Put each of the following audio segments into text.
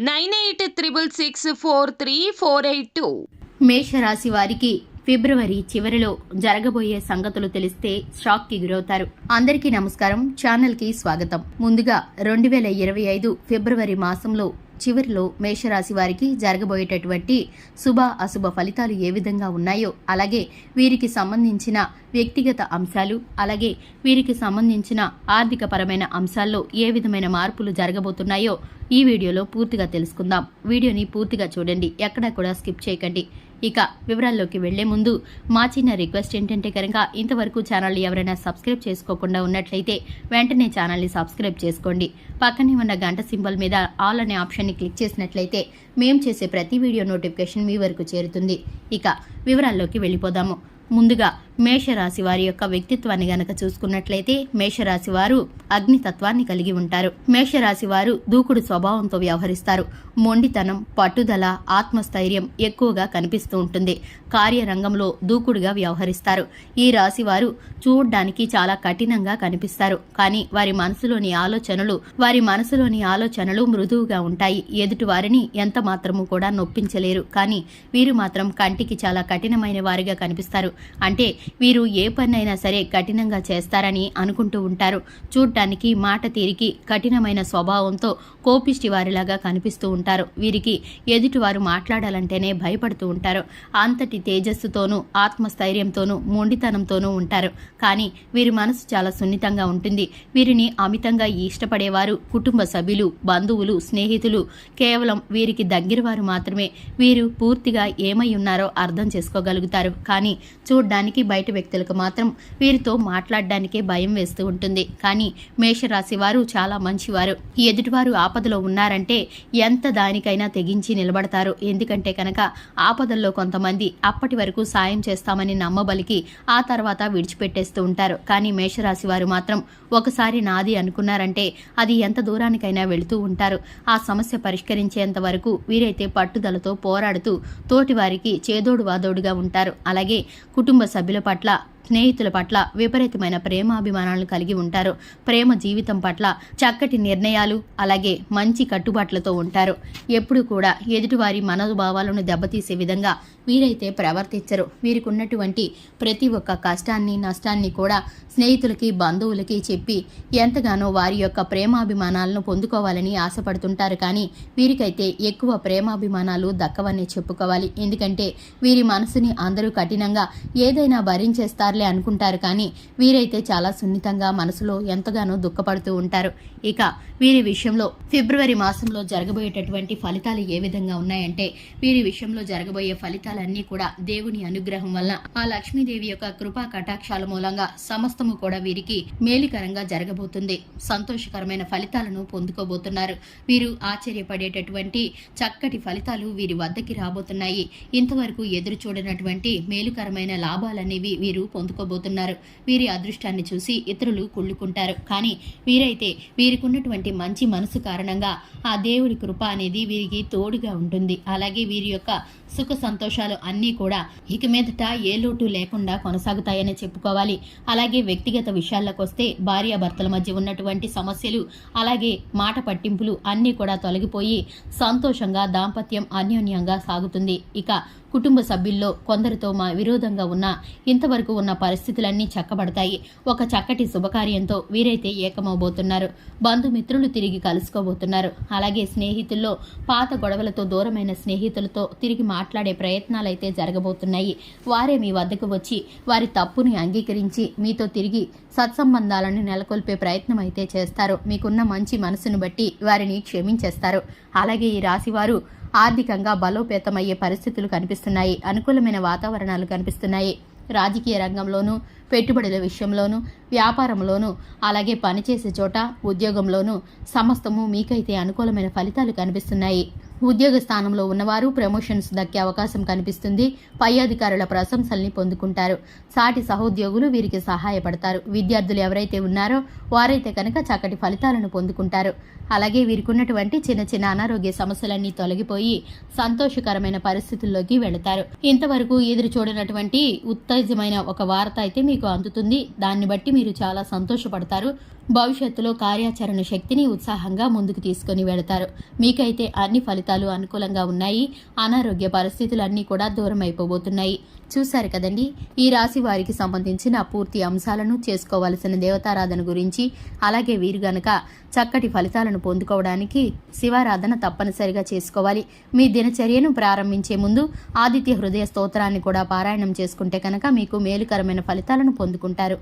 nine eight triple six four three four eight two. మేషరాశి వారికి ఫిబ్రవరి చివరిలో జరగబోయే సంగతులు తెలిస్తే షాక్కి గురవుతారు. అందరికీ నమస్కారం. ఛానల్కి స్వాగతం. ముందుగా రెండు వేల ఇరవై ఐదు ఫిబ్రవరి మాసంలో చివరిలో మేషరాశి వారికి జరగబోయేటటువంటి శుభ అశుభ ఫలితాలు ఏ విధంగా ఉన్నాయో అలాగే వీరికి సంబంధించిన వ్యక్తిగత అంశాలు అలాగే వీరికి సంబంధించిన ఆర్థిక పరమైన అంశాల్లో ఏ విధమైన మార్పులు జరగబోతున్నాయో ఈ వీడియోలో పూర్తిగా తెలుసుకుందాం. వీడియోని పూర్తిగా చూడండి ఎక్కడా కూడా స్కిప్ చేయకండి. ఇక వివరాల్లోకి వెళ్ళే ముందు మా చిన్న రిక్వెస్ట్ ఏంటంటే కనుక ఇంతవరకు ఛానల్ని ఎవరైనా సబ్స్క్రైబ్ చేసుకోకుండా ఉన్నట్లయితే వెంటనే ఛానల్ని సబ్స్క్రైబ్ చేసుకోండి. పక్కనే ఉన్న గంట సింబల్ మీద ఆల్ అనే ఆప్షన్ బటన్ని క్లిక్ చేసినట్లయితే మేము చేసే ప్రతి వీడియో నోటిఫికేషన్ మీ వరకు చేరుతుంది. ఇక వివరాల్లోకి వెళ్ళిపోదాము. ముందుగా మేషరాశి వారి యొక్క వ్యక్తిత్వాన్ని గనక చూసుకున్నట్లయితే మేషరాశి వారు అగ్నితత్వాన్ని కలిగి ఉంటారు. మేషరాశి వారు దూకుడు స్వభావంతో వ్యవహరిస్తారు. మొండితనం పట్టుదల ఆత్మస్థైర్యం ఎక్కువగా కనిపిస్తూ ఉంటుంది. కార్యరంగంలో దూకుడుగా వ్యవహరిస్తారు. ఈ రాశి వారు చూడ్డానికి చాలా కఠినంగా కనిపిస్తారు. కానీ వారి మనసులోని ఆలోచనలు వారి మనసులోని ఆలోచనలు మృదువుగా ఉంటాయి. ఎదుటి వారిని ఎంత మాత్రము కూడా నొప్పించలేరు. కానీ వీరు మాత్రం కంటికి చాలా కఠినమైన వారిగా కనిపిస్తారు. అంటే వీరు ఏ పనైనా సరే కఠినంగా చేస్తారని అనుకుంటూ ఉంటారు. చూడ్డానికి మాట తీరికి కఠినమైన స్వభావంతో కోపిష్టి వారిలాగా కనిపిస్తూ ఉంటారు. వీరికి ఎదుటివారు మాట్లాడాలంటేనే భయపడుతూ ఉంటారు. అంతటి తేజస్సుతోనూ ఆత్మస్థైర్యంతోనూ మొండితనంతోనూ ఉంటారు. కానీ వీరి మనసు చాలా సున్నితంగా ఉంటుంది. వీరిని అమితంగా ఇష్టపడేవారు కుటుంబ సభ్యులు బంధువులు స్నేహితులు. కేవలం వీరికి దగ్గరవారు మాత్రమే వీరు పూర్తిగా ఏమై ఉన్నారో అర్థం చేసుకోగలుగుతారు. కానీ చూడ్డానికి బయట వ్యక్తులకు మాత్రం వీరితో మాట్లాడడానికే భయం వేస్తూ ఉంటుంది. కానీ మేషరాశి వారు చాలా మంచివారు. ఎదుటివారు ఆపదలో ఉన్నారంటే ఎంత దానికైనా తెగించి నిలబడతారు. ఎందుకంటే కనుక ఆపదల్లో కొంతమంది అప్పటి వరకు సాయం చేస్తామని నమ్మబలికి ఆ తర్వాత విడిచిపెట్టేస్తూ ఉంటారు. కానీ మేషరాశి వారు మాత్రం ఒకసారి నాది అనుకున్నారంటే అది ఎంత దూరానికైనా వెళుతూ ఉంటారు. ఆ సమస్య పరిష్కరించేంత వరకు వీరైతే పట్టుదలతో పోరాడుతూ తోటివారికి చేదోడు వాదోడుగా ఉంటారు. అలాగే కుటుంబ సభ్యుల పట్ల స్నేహితుల పట్ల విపరీతమైన ప్రేమాభిమానాలను కలిగి ఉంటారు. ప్రేమ జీవితం పట్ల చక్కటి నిర్ణయాలు అలాగే మంచి కట్టుబాట్లతో ఉంటారు. ఎప్పుడు కూడా ఎదుటివారి మనోభావాలను దెబ్బతీసే విధంగా వీరైతే ప్రవర్తించరు. వీరికి ఉన్నటువంటి ప్రతి ఒక్క కష్టాన్ని నష్టాన్ని కూడా స్నేహితులకి బంధువులకి చెప్పి ఎంతగానో వారి యొక్క ప్రేమాభిమానాలను పొందుకోవాలని ఆశపడుతుంటారు. కానీ వీరికైతే ఎక్కువ ప్రేమాభిమానాలు దక్కవని చెప్పుకోవాలి. ఎందుకంటే వీరి మనసుని అందరూ కఠినంగా ఏదైనా భరించేస్తారు భరించేస్తారులే అనుకుంటారు కానీ వీరైతే చాలా సున్నితంగా మనసులో ఎంతగానో దుఃఖపడుతూ ఉంటారు. ఇక వీరి విషయంలో ఫిబ్రవరి మాసంలో జరగబోయేటటువంటి ఫలితాలు ఏ విధంగా ఉన్నాయంటే వీరి విషయంలో జరగబోయే ఫలితాలన్నీ కూడా దేవుని అనుగ్రహం వల్ల ఆ లక్ష్మీదేవి యొక్క కృపా కటాక్షాల మూలంగా సమస్తము కూడా వీరికి మేలుకరంగా జరగబోతుంది. సంతోషకరమైన ఫలితాలను పొందుకోబోతున్నారు. వీరు ఆశ్చర్యపడేటటువంటి చక్కటి ఫలితాలు వీరి వద్దకి రాబోతున్నాయి. ఇంతవరకు ఎదురు చూడనటువంటి మేలుకరమైన లాభాలనేవి వీరు పొందుకోబోతున్నారు. వీరి అదృష్టాన్ని చూసి ఇతరులు కుళ్ళుకుంటారు. కానీ వీరైతే వీరికున్నటువంటి మంచి మనసు కారణంగా ఆ దేవుడి కృప అనేది వీరికి తోడుగా ఉంటుంది. అలాగే వీరి యొక్క సుఖ సంతోషాలు అన్నీ కూడా ఇక మీదట ఏ లోటు లేకుండా కొనసాగుతాయని చెప్పుకోవాలి. అలాగే వ్యక్తిగత విషయాల్లోకి వస్తే భార్యాభర్తల మధ్య ఉన్నటువంటి సమస్యలు అలాగే మాట పట్టింపులు అన్నీ కూడా తొలగిపోయి సంతోషంగా దాంపత్యం అన్యోన్యంగా సాగుతుంది. ఇక కుటుంబ సభ్యుల్లో కొందరితో మా విరోధంగా ఉన్న ఇంతవరకు ఉన్న ఉన్న పరిస్థితులన్నీ చక్కబడతాయి. ఒక చక్కటి శుభకార్యంతో వీరైతే ఏకమవబోతున్నారు. బంధుమిత్రులు తిరిగి కలుసుకోబోతున్నారు. అలాగే స్నేహితుల్లో పాత గొడవలతో దూరమైన స్నేహితులతో తిరిగి మాట్లాడే ప్రయత్నాలైతే జరగబోతున్నాయి. వారే మీ వద్దకు వచ్చి వారి తప్పుని అంగీకరించి మీతో తిరిగి సత్సంబంధాలను నెలకొల్పే ప్రయత్నం అయితే చేస్తారు. మీకున్న మంచి మనసును బట్టి వారిని క్షమించేస్తారు. అలాగే ఈ రాశివారు ఆర్థికంగా బలోపేతమయ్యే పరిస్థితులు కనిపిస్తున్నాయి. అనుకూలమైన వాతావరణాలు కనిపిస్తున్నాయి. రాజకీయ రంగంలోనూ పెట్టుబడుల విషయంలోనూ వ్యాపారంలోనూ అలాగే పనిచేసే చోట ఉద్యోగంలోనూ సమస్తము మీకైతే అనుకూలమైన ఫలితాలు కనిపిస్తున్నాయి. ఉద్యోగ స్థానంలో ఉన్నవారు ప్రమోషన్స్ దక్కే అవకాశం కనిపిస్తుంది. పై అధికారుల ప్రశంసల్ని పొందుకుంటారు. సాటి సహోద్యోగులు వీరికి సహాయపడతారు. విద్యార్థులు ఎవరైతే ఉన్నారో వారైతే కనుక చక్కటి ఫలితాలను పొందుకుంటారు. అలాగే వీరికి ఉన్నటువంటి చిన్న చిన్న అనారోగ్య సమస్యలన్నీ తొలగిపోయి సంతోషకరమైన పరిస్థితుల్లోకి వెళతారు. ఇంతవరకు ఎదురు చూడనటువంటి ఉత్తేజమైన ఒక వార్త అయితే మీకు అందుతుంది. దాన్ని బట్టి మీరు చాలా సంతోషపడతారు. భవిష్యత్తులో కార్యాచరణ శక్తిని ఉత్సాహంగా ముందుకు తీసుకొని వెళతారు. మీకైతే అన్ని ఫలితాలు అనుకూలంగా ఉన్నాయి. అనారోగ్య పరిస్థితులు అన్నీ కూడా దూరం అయిపోబోతున్నాయి చూశారు కదండి? ఈ రాశి వారికి సంబంధించిన పూర్తి అంశాలను చేసుకోవలసిన దేవతారాధన గురించి. అలాగే వీరు గనక చక్కటి ఫలితాలను పొందుకోవడానికి శివారాధన తప్పనిసరిగా చేసుకోవాలి. మీ దినచర్యను ప్రారంభించే ముందు ఆదిత్య హృదయ స్తోత్రాన్ని కూడా పారాయణం చేసుకుంటే కనుక మీకు మేలుకరమైన ఫలితాలను పొందుకుంటారు.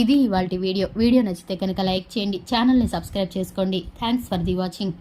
ఇది ఇవాళ వీడియో. వీడియో నచ్చితే కనుక లైక్ చేయండి. ఛానల్ని సబ్స్క్రైబ్ చేసుకోండి. Thanks for the watching.